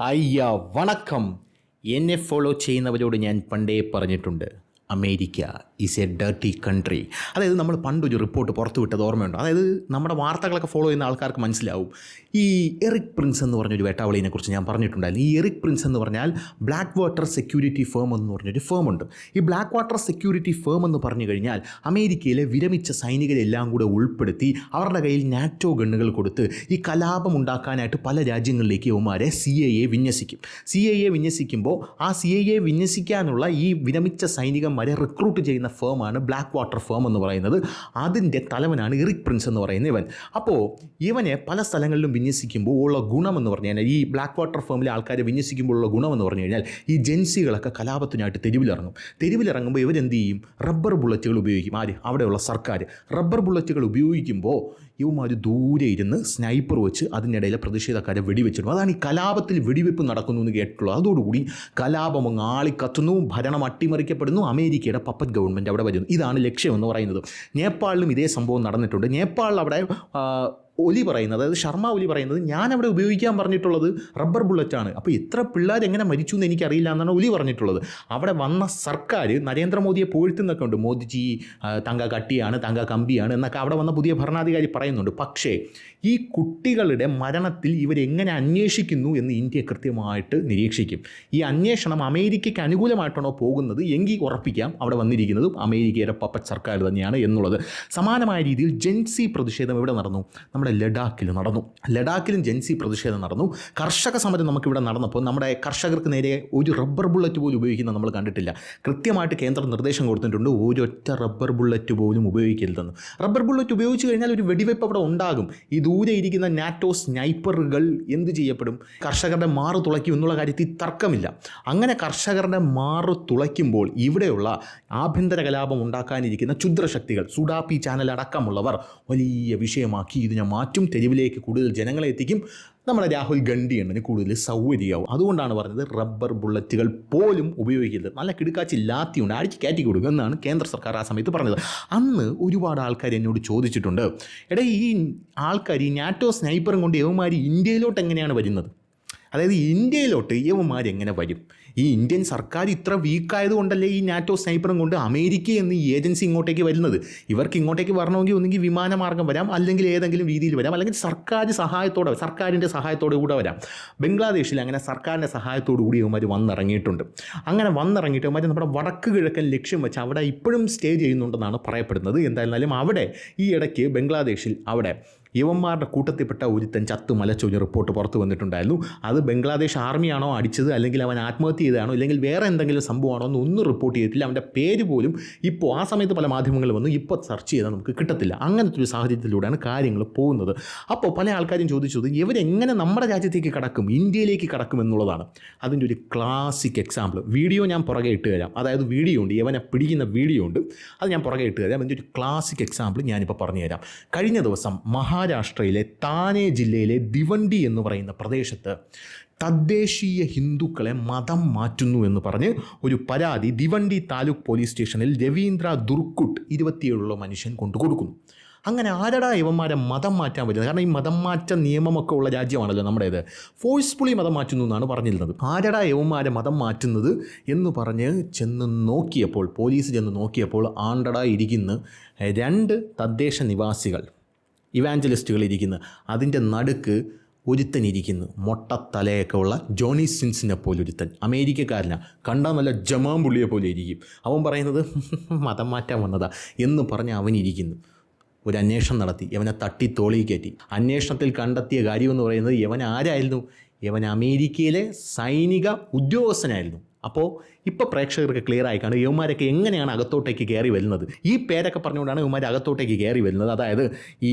അയ്യ വണക്കം. എന്നെ ഫോളോ ചെയ്യുന്നവരോട് ഞാൻ പണ്ടേ പറഞ്ഞിട്ടുണ്ട്. America is a dirty country അതായത് നമ്മൾ പണ്ടൊരു റിപ്പോർട്ട് പുറത്തു വിട്ടത് ഓർമ്മയുണ്ടോ? അതായത് നമ്മുടെ വാർത്തകളൊക്കെ ഫോളോ ചെയ്യുന്ന ആൾക്കാർക്ക് മനസ്സിലാവും. ഈ എറിക് പ്രിൻസ് എന്ന് പറഞ്ഞൊരു വേട്ടാവളിനെ കുറിച്ച് ഞാൻ പറഞ്ഞിട്ടുണ്ടായിരുന്നു. ഈ എറിക് പ്രിൻസ് എന്ന് പറഞ്ഞാൽ ബ്ലാക്ക് വാട്ടർ സെക്യൂരിറ്റി ഫേം എന്ന് പറഞ്ഞൊരു ഫേം ഉണ്ട്. ഈ ബ്ലാക്ക് വാട്ടർ സെക്യൂരിറ്റി ഫേം എന്ന് പറഞ്ഞു കഴിഞ്ഞാൽ അമേരിക്കയിലെ വിരമിച്ച സൈനികരെല്ലാം കൂടെ ഉൾപ്പെടുത്തി അവരുടെ കയ്യിൽ നാറ്റോ ഗണ്ണുകൾ കൊടുത്ത് ഈ കലാപം ഉണ്ടാക്കാനായിട്ട് പല രാജ്യങ്ങളിലേക്ക് ഒമാരെ സി എ എ വിന്യസിക്കും. സി എ എ വിന്യസിക്കുമ്പോൾ ആ സി എ എ വിന്യസിക്കാനുള്ള ഈ വിരമിച്ച സൈനികന്മാരെ റിക്രൂട്ട് ചെയ്യുന്ന ഫേമാണ് ബ്ലാക്ക് വാട്ടർ ഫേം എന്ന് പറയുന്നത്. അതിന്റെ തലവനാണ് ഇറിക് പ്രിൻസ് എന്ന് പറയുന്ന ഇവൻ. അപ്പോൾ ഇവനെ പല സ്ഥലങ്ങളിലും വിന്യസിക്കുമ്പോൾ ഉള്ള ഗുണമെന്ന് പറഞ്ഞു കഴിഞ്ഞാൽ ഈ ബ്ലാക്ക് വാട്ടർ ഫേമിലെ ആൾക്കാരെ വിന്യസിക്കുമ്പോൾ ഉള്ള ഗുണമെന്ന് പറഞ്ഞു കഴിഞ്ഞാൽ ഈ ജെൻസികളൊക്കെ കലാപത്തിനായിട്ട് തെരുവിലിറങ്ങും. തെരുവിലിറങ്ങുമ്പോൾ ഇവരെന്ത് ചെയ്യും? റബ്ബർ ബുള്ളറ്റുകൾ ഉപയോഗിക്കും. ആര്? അവിടെയുള്ള സർക്കാർ റബ്ബർ ബുള്ളറ്റുകൾ ഉപയോഗിക്കുമ്പോൾ ഇവന്മാർ ദൂരെ ഇരുന്ന് സ്നൈപ്പർ വെച്ച് അതിനിടയിലെ പ്രതിഷേധക്കാരെ വെടിവെച്ചിടും. അതാണ് ഈ കലാപത്തിൽ വെടിവെപ്പ് നടക്കുന്നു എന്ന് കേട്ടിട്ടുള്ളത് അതോടുകൂടി കലാപം അങ്ങ് ആളിക്കത്തുന്നു ഭരണം അട്ടിമറിക്കപ്പെടുന്നു അമേരിക്കയുടെ പപ്പത് ഗവൺമെന്റ് അവിടെ വരുന്നു. ഇതാണ് ലക്ഷ്യമെന്ന് പറയുന്നത്. നേപ്പാളിലും ഇതേ സംഭവം നടന്നിട്ടുണ്ട്. നേപ്പാളിൽ അവിടെ ഒലി പറയുന്നത് അതായത് ശർമ്മ ഒലി പറയുന്നത് ഞാൻ അവിടെ ഉപയോഗിക്കാൻ പറഞ്ഞിട്ടുള്ളത് റബ്ബർ ബുള്ളറ്റാണ് അപ്പോൾ എത്ര പിള്ളേർ എങ്ങനെ മരിച്ചു എന്ന് എനിക്കറിയില്ല എന്നാണ് ഒലി പറഞ്ഞിട്ടുള്ളത്. അവിടെ വന്ന സർക്കാർ നരേന്ദ്രമോദിയെ പുകഴ്ത്തുന്നൊക്കെ ഉണ്ട്. മോദിജി തങ്ക കട്ടിയാണ് തങ്ക കമ്പിയാണ് എന്നൊക്കെ അവിടെ വന്ന പുതിയ ഭരണാധികാരി പറയുന്നുണ്ട്. പക്ഷേ ഈ കുട്ടികളുടെ മരണത്തിൽ ഇവരെങ്ങനെ അന്വേഷിക്കുന്നു എന്ന് ഇന്ത്യ കൃത്യമായിട്ട് നിരീക്ഷിക്കും. ഈ അന്വേഷണം അമേരിക്കയ്ക്ക് അനുകൂലമായിട്ടാണോ പോകുന്നത്? എങ്കിൽ ഉറപ്പിക്കാം. അവിടെ വന്നിരിക്കുന്നത് അമേരിക്കയുടെ പപ്പ സർക്കാർ തന്നെയാണ് എന്നുള്ളത്. സമാനമായ രീതിയിൽ ജെൻസി പ്രതിഷേധം ഇവിടെ നടന്നു? നമ്മുടെ ലഡാക്കിൽ നടന്നു. ലഡാക്കിലും ജെൻസി പ്രതിഷേധം നടന്നു. കർഷക സമരം നമുക്കിവിടെ നടന്നപ്പോൾ നമ്മുടെ കർഷകർക്ക് നേരെ ഒരു റബ്ബർ ബുള്ളറ്റ് പോലും ഉപയോഗിക്കുന്ന നമ്മൾ കണ്ടിട്ടില്ല. കൃത്യമായിട്ട് കേന്ദ്രം നിർദ്ദേശം കൊടുത്തിട്ടുണ്ട് ഒരൊറ്റ റബ്ബർ ബുള്ളറ്റ് പോലും ഉപയോഗിക്കരുതെന്ന്. റബ്ബർ ബുള്ളറ്റ് ഉപയോഗിച്ച് കഴിഞ്ഞാൽ ഒരു വെടിവെപ്പ് അവിടെ ഉണ്ടാകും. ഈ ദൂരെ ഇരിക്കുന്ന നാറ്റോ സ്നൈപ്പറുകൾ എന്ത് ചെയ്യപ്പെടും? കർഷകരുടെ മാറു തുളയ്ക്കും എന്നുള്ള കാര്യത്തിൽ തർക്കമില്ല. അങ്ങനെ കർഷകരുടെ മാറു തുളയ്ക്കുമ്പോൾ ഇവിടെയുള്ള ആഭ്യന്തര കലാപം ഉണ്ടാക്കാനിരിക്കുന്ന ക്ഷുദ്രശക്തികൾ സുഡാപ്പി ചാനൽ അടക്കമുള്ളവർ വലിയ വിഷയമാക്കി ഇതിനെ മാറ്റും തെരുവിലേക്ക് കൂടുതൽ ജനങ്ങളെ എത്തിക്കും. നമ്മുടെ രാഹുൽ ഗണ്ഡി എണ്ണന് കൂടുതൽ സൗകര്യമാവും. അതുകൊണ്ടാണ് പറഞ്ഞത് റബ്ബർ ബുള്ളറ്റുകൾ പോലും ഉപയോഗിക്കരുത്. നല്ല കിടുക്കാച്ചി ലാത്തിയുണ്ട് അടിച്ച് കയറ്റി കൊടുക്കും എന്നാണ് കേന്ദ്ര സർക്കാർ ആ സമയത്ത് പറഞ്ഞത്. അന്ന് ഒരുപാട് ആൾക്കാർ എന്നോട് ചോദിച്ചിട്ടുണ്ട്. എടാ ഈ ആൾക്കാർ ഈ നാറ്റോ സ്നൈപ്പറും കൊണ്ട് യവന്മാർ ഇന്ത്യയിലോട്ട് എങ്ങനെയാണ് വരുന്നത്? അതായത് ഇന്ത്യയിലോട്ട് ഇവന്മാർ എങ്ങനെ വരും? ഈ ഇന്ത്യൻ സർക്കാർ ഇത്ര വീക്കായത് കൊണ്ടല്ലേ ഈ നാറ്റോ സ്നൈപ്പറും കൊണ്ട് അമേരിക്ക എന്ന ഈ ഏജൻസി ഇങ്ങോട്ടേക്ക് വരുന്നത്? ഇവർക്ക് ഇങ്ങോട്ടേക്ക് വരണമെങ്കിൽ ഒന്നെങ്കിൽ വിമാനമാർഗം വരാം അല്ലെങ്കിൽ ഏതെങ്കിലും രീതിയിൽ വരാം അല്ലെങ്കിൽ സർക്കാർ സഹായത്തോടെ സർക്കാരിന്റെ സഹായത്തോടെ കൂടെ വരാം. ബംഗ്ലാദേശിൽ അങ്ങനെ സർക്കാരിന്റെ സഹായത്തോടു കൂടി ഇവന്മാർ വന്നിറങ്ങിയിട്ടുണ്ട്. അങ്ങനെ വന്നിറങ്ങിയിട്ട് ഇവന്മാർ നമ്മുടെ വടക്ക് കിഴക്കൻ ലക്ഷ്യം വെച്ച് അവിടെ ഇപ്പോഴും സ്റ്റേ ചെയ്യുന്നുണ്ടെന്നാണ് പറയപ്പെടുന്നത്. എന്തായിരുന്നാലും അവിടെ ഈ ഇടയ്ക്ക് ബംഗ്ലാദേശിൽ അവിടെ യവന്മാരുടെ കൂട്ടത്തിൽപ്പെട്ട ഒരുത്തൻ ചത്ത് മലച്ചൊഞ്ഞ് റിപ്പോർട്ട് പുറത്തു വന്നിട്ടുണ്ടായിരുന്നു. അത് ബംഗ്ലാദേശ് ആർമിയാണോ അടിച്ചത് അല്ലെങ്കിൽ അവൻ ആത്മഹത്യ ചെയ്തതാണോ അല്ലെങ്കിൽ വേറെ എന്തെങ്കിലും സംഭവമാണോ എന്ന് ഒന്നും റിപ്പോർട്ട് ചെയ്തിട്ടില്ല. അവന്റെ പേര് പോലും ഇപ്പോൾ ആ സമയത്ത് പല മാധ്യമങ്ങൾ വന്നു ഇപ്പോൾ സെർച്ച് ചെയ്താൽ നമുക്ക് കിട്ടത്തില്ല. അങ്ങനത്തെ ഒരു സാഹചര്യത്തിലൂടെയാണ് കാര്യങ്ങൾ പോകുന്നത്. അപ്പോൾ പല ആൾക്കാരും ചോദിച്ചത് ഇവരെങ്ങനെ നമ്മുടെ രാജ്യത്തേക്ക് കടക്കും? ഇന്ത്യയിലേക്ക് കടക്കും എന്നുള്ളതാണ്. അതിന്റെ ഒരു ക്ലാസിക് എക്സാമ്പിൾ വീഡിയോ ഞാൻ പുറകെ ഇട്ട് തരാം. അതായത് വീഡിയോ ഉണ്ട്. ഇവനെ പിടിക്കുന്ന വീഡിയോ ഉണ്ട്. അത് ഞാൻ പുറകെ ഇട്ട് തരാം. അതിന്റെ ഒരു ക്ലാസിക് എക്സാമ്പിൾ ഞാനിപ്പോൾ പറഞ്ഞു തരാം. കഴിഞ്ഞ ദിവസം മഹാരാഷ്ട്രയിലെ താനെ ജില്ലയിലെ ദിവണ്ടി എന്ന് പറയുന്ന പ്രദേശത്ത് തദ്ദേശീയ ഹിന്ദുക്കളെ മതം മാറ്റുന്നു എന്ന് പറഞ്ഞ് ഒരു പരാതി ദിവണ്ടി താലൂക്ക് പോലീസ് സ്റ്റേഷനിൽ രവീന്ദ്ര ദുർക്കുട്ട് ഇരുപത്തിയേഴുള്ള മനുഷ്യൻ കൊണ്ടു കൊടുക്കുന്നു. അങ്ങനെ ആരടാ ഇവന്മാരെ മതം മാറ്റാൻ പറ്റുന്നത് കാരണം ഈ മതം മാറ്റ നിയമമൊക്കെ ഉള്ള രാജ്യമാണല്ലോ നമ്മുടേത്. ഫോഴ്സ്ഫുള്ളി മതം മാറ്റുന്നു എന്നാണ് പറഞ്ഞിരുന്നത്. ആരടാ ഇവന്മാരെ മതം മാറ്റുന്നത് എന്ന് പറഞ്ഞ് ചെന്ന് നോക്കിയപ്പോൾ പോലീസ് ചെന്ന് നോക്കിയപ്പോൾ ആണ്ടടാ ഇരിക്കുന്ന രണ്ട് തദ്ദേശ നിവാസികൾ. ഇവാഞ്ചലിസ്റ്റുകൾ ഇരിക്കുന്നത് അതിന്റെ നടുക്ക് ഒരുത്തൻ ഇരിക്കുന്നു മൊട്ടത്തലയൊക്കെ ഉള്ള ജോണി സിൻസിനെ പോലെ ഒരുത്തൻ അമേരിക്കക്കാരനാണ് കണ്ടാൽ നല്ല ജമാമ്പുള്ളിയെ പോലെ ഇരിക്കും. അവൻ പറയുന്നത് മതം മാറ്റാൻ വന്നതാ എന്ന് പറഞ്ഞ് അവൻ ഇരിക്കുന്നു ഒരു അന്വേഷണം നടത്തി. ഇവനെ തട്ടി തോളി കയറ്റി. അന്വേഷണത്തിൽ കണ്ടെത്തിയ കാര്യമെന്ന് പറയുന്നത് ഇവൻ ആരായിരുന്നു? ഇവൻ അമേരിക്കയിലെ സൈനിക ഉദ്യോഗസ്ഥനായിരുന്നു. അപ്പോൾ ഇപ്പോൾ പ്രേക്ഷകർക്ക് ക്ലിയർ ആയി കാണും. യവന്മാരൊക്കെ എങ്ങനെയാണ് അകത്തോട്ടേക്ക് കയറി വരുന്നത്? ഈ പേരൊക്കെ പറഞ്ഞുകൊണ്ടാണ് യവന്മാർ അകത്തോട്ടേക്ക് കയറി വരുന്നത്. അതായത് ഈ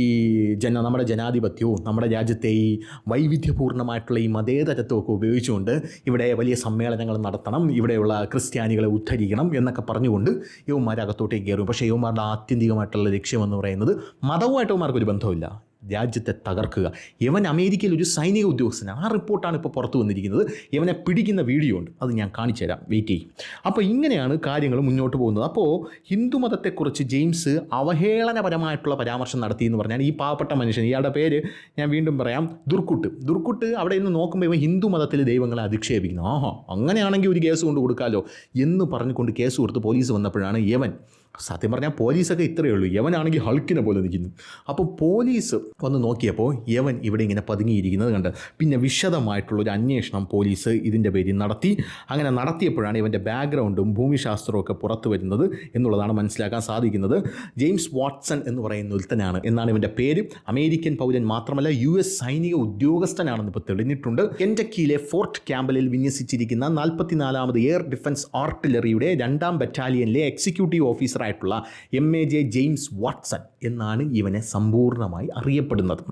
ജന നമ്മുടെ ജനാധിപത്യവും നമ്മുടെ രാജ്യത്തെ ഈ വൈവിധ്യപൂർണമായിട്ടുള്ള ഈ മതേതരത്വമൊക്കെ ഉപയോഗിച്ചുകൊണ്ട് ഇവിടെ വലിയ സമ്മേളനങ്ങൾ നടത്തണം ഇവിടെയുള്ള ക്രിസ്ത്യാനികളെ ഉദ്ധരിക്കണം എന്നൊക്കെ പറഞ്ഞുകൊണ്ട് യവന്മാർ അകത്തോട്ടേക്ക് കയറും പക്ഷേ യവന്മാരുടെ ആത്യന്തികമായിട്ടുള്ള ലക്ഷ്യമെന്ന് പറയുന്നത് മതവുമായിട്ട് യവന്മാർക്ക് ഒരു ബന്ധമില്ല രാജ്യത്തെ തകർക്കുക. യവൻ അമേരിക്കയിൽ ഒരു സൈനിക ഉദ്യോഗസ്ഥൻ ആ റിപ്പോർട്ടാണ് ഇപ്പോൾ പുറത്തു വന്നിരിക്കുന്നത്. യവനെ പിടിക്കുന്ന വീഡിയോ ഉണ്ട്. അത് ഞാൻ കാണിച്ചു തരാം. വെയിറ്റ് ചെയ്യും. അപ്പോൾ ഇങ്ങനെയാണ് കാര്യങ്ങൾ മുന്നോട്ട് പോകുന്നത്. അപ്പോൾ ഹിന്ദുമതത്തെക്കുറിച്ച് ജെയിംസ് അവഹേളനപരമായിട്ടുള്ള പരാമർശം നടത്തി എന്ന് പറഞ്ഞാൽ ഈ പാവപ്പെട്ട മനുഷ്യൻ. ഇയാളുടെ പേര് ഞാൻ വീണ്ടും പറയാം. ദുർക്കുട്ട്. ദുർക്കുട്ട് അവിടെ നിന്ന് നോക്കുമ്പോൾ ഇവൻ ഹിന്ദു മതത്തിൽ ദൈവങ്ങളെ അധിക്ഷേപിക്കുന്നു. ആഹാ. അങ്ങനെയാണെങ്കിൽ ഒരു കേസ് കൊണ്ട് കൊടുക്കാമല്ലോ എന്ന് പറഞ്ഞുകൊണ്ട് കേസ് കൊടുത്ത് പോലീസ് വന്നപ്പോഴാണ് യവൻ സത്യം പറഞ്ഞാൽ പോലീസൊക്കെ ഇത്രയേ ഉള്ളൂ. യവനാണെങ്കിൽ ഹൾക്കിനെ പോലെ നിൽക്കുന്നു. അപ്പോൾ പോലീസ് വന്ന് നോക്കിയപ്പോൾ യവൻ ഇവിടെ ഇങ്ങനെ പതുങ്ങിയിരിക്കുന്നത് കണ്ട് പിന്നെ വിശദമായിട്ടുള്ളൊരു അന്വേഷണം പോലീസ് ഇതിന്റെ പേരിൽ നടത്തി. അങ്ങനെ നടത്തിയപ്പോഴാണ് ഇവന്റെ ബാക്ക്ഗ്രൗണ്ടും ഭൂമിശാസ്ത്രവും ഒക്കെ പുറത്തു വരുന്നത് എന്നുള്ളതാണ് മനസ്സിലാക്കാൻ സാധിക്കുന്നത്. ജെയിംസ് വാട്സൺ എന്ന് പറയുന്ന ഒരുത്തനാണ് എന്നാണ് ഇവന്റെ പേര്. അമേരിക്കൻ പൗരൻ മാത്രമല്ല യു എസ് സൈനിക ഉദ്യോഗസ്ഥനാണെന്ന് ഇപ്പോൾ തെളിഞ്ഞിട്ടുണ്ട്. കെന്റക്കിയിലെ ഫോർട്ട് ക്യാമ്പലിൽ വിന്യസിച്ചിരിക്കുന്ന നാൽപ്പത്തിനാലാമത് എയർ ഡിഫൻസ് ആർട്ടിലറിയുടെ രണ്ടാം ബറ്റാലിയനിലെ executive ഓഫീസറായിട്ടുള്ള M A J James Watson എന്നാണ് ഇവനെ സമ്പൂർണമായി അറിയപ്പെടുന്നത്.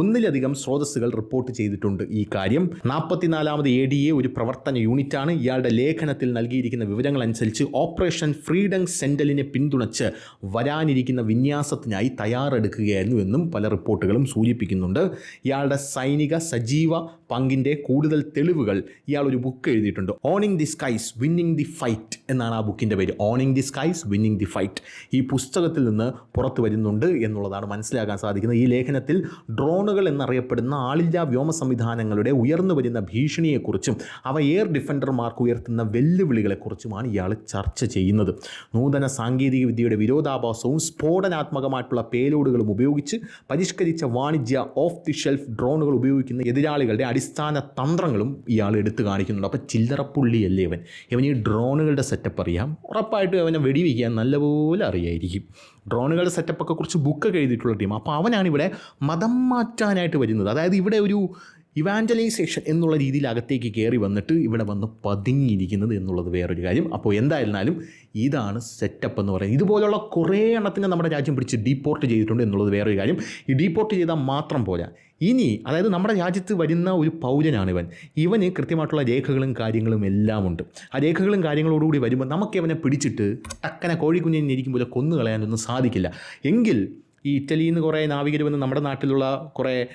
ഒന്നിലധികം സ്രോതസ്സുകൾ റിപ്പോർട്ട് ചെയ്തിട്ടുണ്ട് ഈ കാര്യം. നാൽപ്പത്തിനാലാമത് എ ഡി എ ഒരു പ്രവർത്തന യൂണിറ്റാണ്. ഇയാളുടെ ലേഖനത്തിൽ നൽകിയിരിക്കുന്ന വിവരങ്ങൾ അനുസരിച്ച് ഓപ്പറേഷൻ ഫ്രീഡം സെന്ററിനെ പിന്തുണച്ച് വരാനിരിക്കുന്ന വിന്യാസത്തിനായി തയ്യാറെടുക്കുകയായിരുന്നു എന്നും പല റിപ്പോർട്ടുകളും സൂചിപ്പിക്കുന്നുണ്ട്. ഇയാളുടെ സൈനിക സജീവ പങ്കിന്റെ കൂടുതൽ തെളിവുകൾ ഇയാൾ ഒരു ബുക്ക് എഴുതിയിട്ടുണ്ട്. Owning the skies winning the fight എന്നാണ് ആ ബുക്കിന്റെ പേര്. Owning the skies winning the fight ഈ പുസ്തകത്തിൽ നിന്ന് പുറത്തു വരുന്നുണ്ട് എന്നുള്ളതാണ് മനസ്സിലാക്കാൻ സാധിക്കുന്നത്. ഈ ലേഖനത്തിൽ ഡ്രോണുകൾ എന്നറിയപ്പെടുന്ന ആളില്ലാ വ്യോമ സംവിധാനങ്ങളുടെ ഉയർന്നു വരുന്ന ഭീഷണിയെക്കുറിച്ചും അവ എയർ ഡിഫൻഡർമാർക്ക് ഉയർത്തുന്ന വെല്ലുവിളികളെക്കുറിച്ചുമാണ് ഇയാൾ ചർച്ച ചെയ്യുന്നത്. നൂതന സാങ്കേതിക വിദ്യയുടെ വിരോധാഭാസവും സ്ഫോടനാത്മകമായിട്ടുള്ള പേലോഡുകളും ഉപയോഗിച്ച് പരിഷ്കരിച്ച വാണിജ്യ ഓഫ് ദി ഷെൽഫ് ഡ്രോണുകൾ ഉപയോഗിക്കുന്ന എതിരാളികളുടെ അടിസ്ഥാന തന്ത്രങ്ങളും ഇയാൾ എടുത്തു കാണിക്കുന്നുണ്ട്. അപ്പോൾ ചില്ലറപ്പുള്ളിയല്ലേ ഇവൻ? ഇവൻ ഈ ഡ്രോണുകളുടെ സെറ്റപ്പ് അറിയാം. ഉറപ്പായിട്ടും അവനെ വെടിവെക്കാൻ നല്ലപോലെ അറിയായിരിക്കും. ഡ്രോണുകളുടെ സെറ്റപ്പൊക്കെ കുറിച്ച് ബുക്കൊക്കെ എഴുതിയിട്ടുള്ള ടീം അപ്പോൾ അവനാണ് ഇവിടെ മതം മാറ്റാനായിട്ട് വരുന്നത്. അതായത് ഇവിടെ ഒരു ഇവാഞ്ചലൈസേഷൻ എന്നുള്ള രീതിയിൽ അകത്തേക്ക് കയറി വന്നിട്ട് ഇവിടെ വന്ന് പതുങ്ങിയിരിക്കുന്നത് എന്നുള്ളത് വേറൊരു കാര്യം. അപ്പോൾ എന്തായിരുന്നാലും ഇതാണ് സെറ്റപ്പ് എന്ന് പറയുന്നത്. ഇതുപോലുള്ള കുറേ എണ്ണത്തിനെ നമ്മുടെ രാജ്യം പിടിച്ച് ഡീപ്പോർട്ട് ചെയ്തിട്ടുണ്ട് എന്നുള്ളത് വേറൊരു കാര്യം. ഈ ഡീപ്പോർട്ട് ചെയ്താൽ മാത്രം പോരാ. ഇനി അതായത് നമ്മുടെ രാജ്യത്ത് വരുന്ന ഒരു പൗരനാണ് ഇവൻ. ഇവന് കൃത്യമായിട്ടുള്ള രേഖകളും കാര്യങ്ങളും എല്ലാം ഉണ്ട് ആ രേഖകളും കാര്യങ്ങളോടുകൂടി വരുമ്പോൾ നമുക്ക് ഇവനെ പിടിച്ചിട്ട് ടക്കനെ കോഴിക്കുഞ്ഞിനെ പോലെ കൊന്നു കളയാനൊന്നും സാധിക്കില്ല. എങ്കിൽ ഈ ഇറ്റലിയിൽ നിന്ന് കുറേ നാവികർ വന്ന് നമ്മുടെ നാട്ടിലുള്ള കുറേ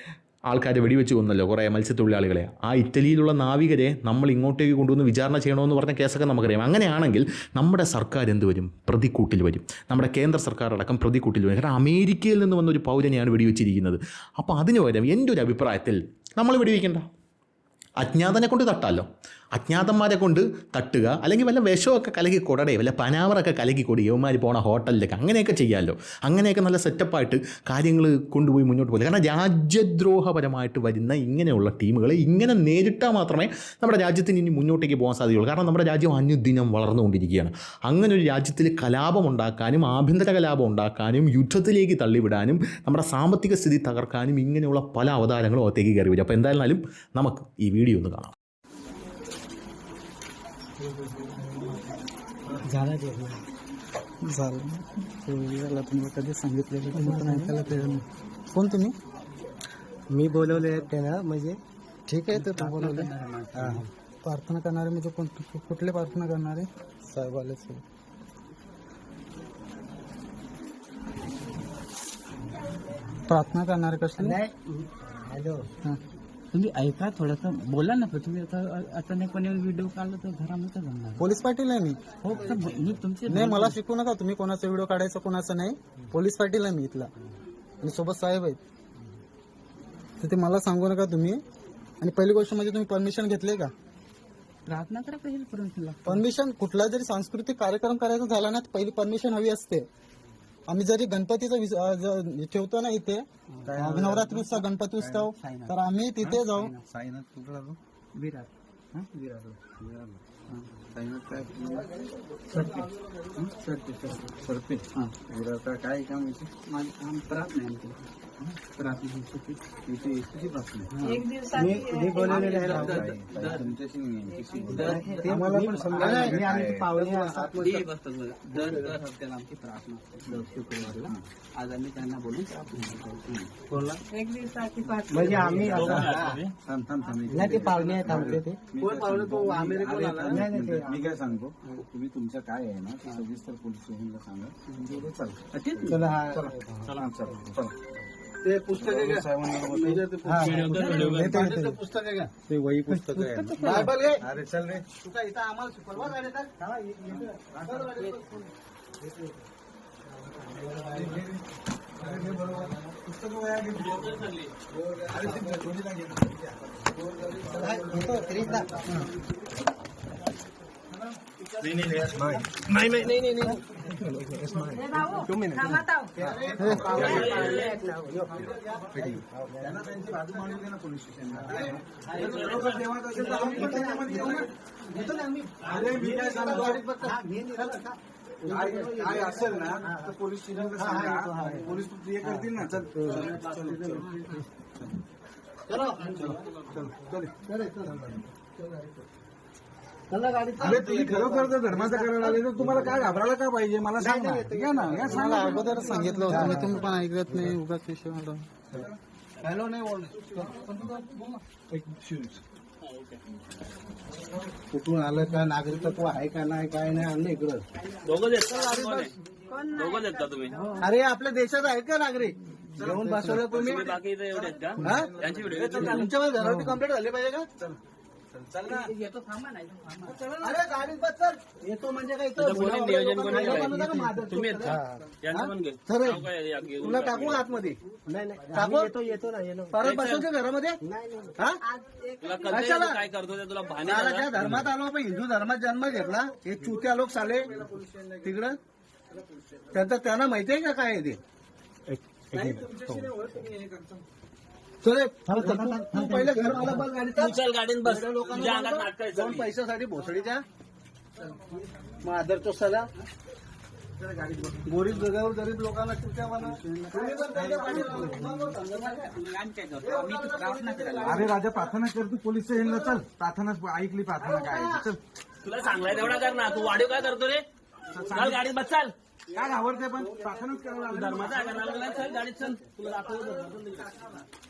ആൾക്കാരെ വെടിവെച്ച് കൊന്നല്ലോ കുറേ മത്സ്യത്തൊഴിലാളികളെ. ആ ഇറ്റലിയിലുള്ള നാവികരെ നമ്മൾ ഇങ്ങോട്ടേക്ക് കൊണ്ടുവന്ന് വിചാരണ ചെയ്യണമെന്ന് പറഞ്ഞ കേസൊക്കെ നമുക്കറിയാം. അങ്ങനെയാണെങ്കിൽ നമ്മുടെ സർക്കാർ എന്ത് വരും? പ്രതിക്കൂട്ടിൽ വരും. നമ്മുടെ കേന്ദ്ര സർക്കാർ അടക്കം പ്രതിക്കൂട്ടിൽ വരും. കാരണം അമേരിക്കയിൽ നിന്ന് വന്ന ഒരു പൗരനെയാണ് വെടിവെച്ചിരിക്കുന്നത്. അപ്പോൾ അതിന് പകരം എന്റെ ഒരു അഭിപ്രായത്തിൽ നമ്മൾ വെടിവെക്കേണ്ട. അജ്ഞാതനെ കൊണ്ട് തട്ടാമല്ലോ അജ്ഞാതന്മാരെ കൊണ്ട് തട്ടുക അല്ലെങ്കിൽ വല്ല വിഷമൊക്കെ കലക്കി കൊടടേ വല്ല പനാവറൊക്കെ കലക്കി കൊടി യവന്മാർ പോണ ഹോട്ടലിലേക്ക് അങ്ങനെയൊക്കെ ചെയ്യാമല്ലോ അങ്ങനെയൊക്കെ നല്ല സെറ്റപ്പായിട്ട് കാര്യങ്ങൾ കൊണ്ടുപോയി മുന്നോട്ട് പോകുക കാരണം രാജ്യദ്രോഹപരമായിട്ട് വരുന്ന ഇങ്ങനെയുള്ള ടീമുകളെ ഇങ്ങനെ നേരിട്ടാൽ മാത്രമേ നമ്മുടെ രാജ്യത്തിന് ഇനി മുന്നോട്ടേക്ക് പോകാൻ സാധ്യതയുള്ളൂ കാരണം നമ്മുടെ രാജ്യം അനുദിനം വളർന്നുകൊണ്ടിരിക്കുകയാണ്. അങ്ങനെ ഒരു രാജ്യത്തിൽ കലാപം ഉണ്ടാക്കാനും ആഭ്യന്തര കലാപം ഉണ്ടാക്കാനും യുദ്ധത്തിലേക്ക് തള്ളിവിടാനും നമ്മുടെ സാമ്പത്തിക സ്ഥിതി തകർക്കാനും ഇങ്ങനെയുള്ള പല അവതാരങ്ങളും അകത്തേക്ക് കയറി വരും. അപ്പോൾ എന്തായാലും നമുക്ക് ഈ വീഡിയോ ഒന്ന് കാണാം. झाला ते. झालं. याला तुम्हाला कधी सांगितलेलं तुम्ही पण ऐकायला तयार कोण तुम्ही? मी बोलवले त्यांना म्हणजे ठीक आहे तर तू बोलवले. हां. प्रार्थना करणारे म्हणजे कोण कुठले प्रार्थना करणारे? साहेब आले प्रार्थना करणारे कसले? हॅलो. हां. तुम्ही ऐका थोडंसं. बोला ना तुम्ही आता अचानकपणे व्हिडिओ काढला तर घरामध्ये जमणार पोलीस पाटील आहे मी. हो तर मी तुमचे नाही मला शिकू नका तुम्ही कोणाचा व्हिडिओ काढायचा कोणाचा नाही. पोलीस पाटील आहे मी इथला. आणि सोबत साहेब आहेत. तर ते मला सांगू नका तुम्ही. आणि पहिली गोष्ट म्हणजे तुम्ही परमिशन घेतले का? प्रार्थना करा पाहिजे परमिशन कुठला जरी सांस्कृतिक कार्यक्रम करायचा झाला ना पहिली परमिशन हवी असते. आम्ही जरी गणपतीचा ठेवतो ना इथे नवरात्री उत्सव गणपती उत्सव तर आम्ही तिथे जाऊ. साईनाथ. कुठं विराट विराट काय? काम माझं नाही दर आज आम्ही त्यांना बोलून म्हणजे आम्ही नाही ते पाहुणे आहेत आमचे ते. कोण पाहुणे? तो अमेरिकेला मी काय सांगतो? तुम्ही तुमचं काय आहे ना सविस्तर पोलीस स्टेशनला सांगा. चला. चला चला. चला. ते पुस्तक आहे का मेजर ते पुस्तक. ते पुस्तक आहे का ते वही पुस्तक आहे. बायबल घे. अरे चल रे. तू काय इथं आम्हाला शिकवलं बा गाडी तर? हा, ये- येतं. चल गाडी तर. अरे मी काय सांगतो काय काय असेल ना तर पोलीस स्टेशनला सांगा पोलीस तुमची हे करतील ना चल चल चल चला गाडी अरे तुम्ही खरोखर जर धर्माचं करायला आले तर तुम्हाला काय घाबरायला का पाहिजे? मला सांग. ना या ना या सांगा. अगोदर सांगितलं होतं मी तुम्ही पण ऐकत नाही उगाच विषय मला हॅलो नाही कुठून आलं का नागरिकत्व आहे का नाही काय नाही आणलं इकडं. दोघं देत का तुम्ही. अरे आपल्या देशात आहे का नागरिक? घेऊन बसवलं तुम्ही? बाकी इथे एवढे आहेत का? त्यांची व्हिडिओ तुमच्या घरावरती कंप्लीट झाली पाहिजे का? अरे गाडीत बस चल. येतो म्हणजे काय इथं कोणी नियोजन कोणी लोकांना केलंय? नका मारत. तुम्ही आहेत का? यांचं पण घे. खरं आहे. नाव काय आहे? या घेऊन तुला टाका. आतमध्ये. नाही नाही. टाकू? येतो येतो ना येतो परत बसवते घरामध्ये? हा? तुला कळतंय कशाला? तू काय करतो ते? तुला भाने त्याला झालं? ज्या धर्मात आलो आपण. हिंदू धर्मात जन्म घेतला. हे चुत्या लोक साले तिकडं? त्यांचं त्यांना माहितीये का काय आहे ते? चल तू- पहिले घर मला बस गाडी चल. गाडीत बस. सगळ्या लोकांना तुझ्या अंगात बोलतो, नाटक आहे दोन. पैशासाठी भोसडीच्या. मग आदरचो सजा गोरीब जगावर गरीब लोकांना चुक्या बनव तुम्ही पण त्यांच्या पाठीमागे अरे राजा प्रार्थना कर तू पोलीस स्टेशनला चल. प्रार्थना ऐकली प्रार्थना काय आहे ते. चल. तुला सांगलाय तेवढा कर ना. तू वाढीव काय करतो रे? चल गाडीत बस चल. काय घाबरते पण? प्रार्थनाच करायला लागली. धर्माचा आहे का लागला चल गाडीत चल. तुला दाखवतो धर्माचं